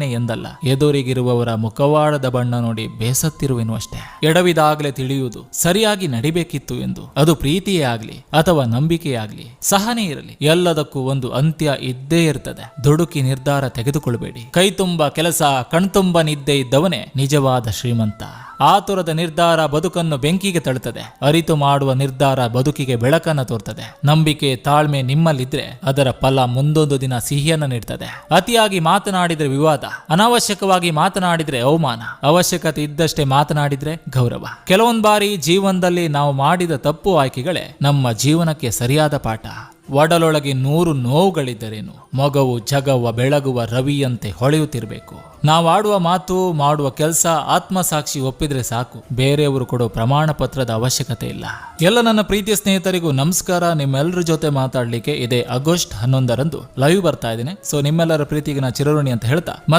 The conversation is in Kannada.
ಎಂದಲ್ಲ, ಎದುರಿಗಿರುವವರ ಮುಖವಾಡದ ಬಣ್ಣ ನೋಡಿ ಬೇಸತ್ತಿರುವೆನು ಅಷ್ಟೇ. ಎಡವಿದಾಗಲೇ ತಿಳಿಯುವುದು ಸರಿಯಾಗಿ ನಡಿಬೇಕಿತ್ತು ಎಂದು. ಅದು ಪ್ರೀತಿಯೇ ಆಗ್ಲಿ ಅಥವಾ ನಂಬಿಕೆಯೇ ಆಗ್ಲಿ, ಸಹನೆ ಇರಲಿ. ಎಲ್ಲದಕ್ಕೂ ಒಂದು ಅಂತ್ಯ ಇದ್ದೇ ಇರ್ತದೆ. ದುಡುಕಿ ನಿರ್ಧಾರ ತೆಗೆದುಕೊಳ್ಬೇಡಿ. ಕೈ ತುಂಬ ಕೆಲಸ, ಕಣ್ತುಂಬ ನಿದ್ದೆ ಇದ್ದವನೇ ನಿಜವಾದ ಶ್ರೀಮಂತ. ಆತುರದ ನಿರ್ಧಾರ ಬದುಕನ್ನು ಬೆಂಕಿಗೆ ತಳ್ಳುತ್ತದೆ ಅರಿತು ಮಾಡುವ ನಿರ್ಧಾರ ಬದುಕಿಗೆ ಬೆಳಕನ್ನು ತೋರ್ತದೆ. ನಂಬಿಕೆ, ತಾಳ್ಮೆ ನಿಮ್ಮಲ್ಲಿದ್ರೆ ಅದರ ಫಲ ಮುಂದೊಂದು ದಿನ ಸಿಹಿಯನ್ನು ನೀಡ್ತದೆ. ಅತಿಯಾಗಿ ಮಾತನಾಡಿದ್ರೆ ವಿವಾದ, ಅನಾವಶ್ಯಕವಾಗಿ ಮಾತನಾಡಿದ್ರೆ ಅವಮಾನ, ಅವಶ್ಯಕತೆ ಇದ್ದಷ್ಟೇ ಮಾತನಾಡಿದ್ರೆ ಗೌರವ. ಕೆಲವೊಂದು ಬಾರಿ ಜೀವನದಲ್ಲಿ ನಾವು ಮಾಡಿದ ತಪ್ಪು ಆಯ್ಕೆಗಳೇ ನಮ್ಮ ಜೀವನಕ್ಕೆ ಸರಿಯಾದ ಪಾಠ. ಒಡಲೊಳಗೆ ನೂರು ನೋವುಗಳಿದ್ದರೇನು? ಮಗವು, ಜಗವ, ಬೆಳಗುವ ರವಿಯಂತೆ ಹೊಳೆಯುತ್ತಿರಬೇಕು. ನಾವಾಡುವ ಮಾತು, ಮಾಡುವ ಕೆಲಸ ಆತ್ಮಸಾಕ್ಷಿ ಒಪ್ಪಿದ್ರೆ ಸಾಕು. ಬೇರೆಯವರು ಕೊಡೋ ಪ್ರಮಾಣ ಪತ್ರದ ಅವಶ್ಯಕತೆ ಇಲ್ಲ. ಎಲ್ಲ ನನ್ನ ಪ್ರೀತಿಯ ಸ್ನೇಹಿತರಿಗೂ ನಮಸ್ಕಾರ. ನಿಮ್ಮೆಲ್ಲರ ಜೊತೆ ಮಾತಾಡ್ಲಿಕ್ಕೆ ಇದೇ ಆಗಸ್ಟ್ ಹನ್ನೊಂದರಂದು ಲೈವ್ ಬರ್ತಾ ಇದ್ದೀನಿ. ಸೊ ನಿಮ್ಮೆಲ್ಲರ ಪ್ರೀತಿಗೆ ನಾ ಚಿರಋಣಿ ಅಂತ ಹೇಳ್ತಾ, ಮತ್ತೆ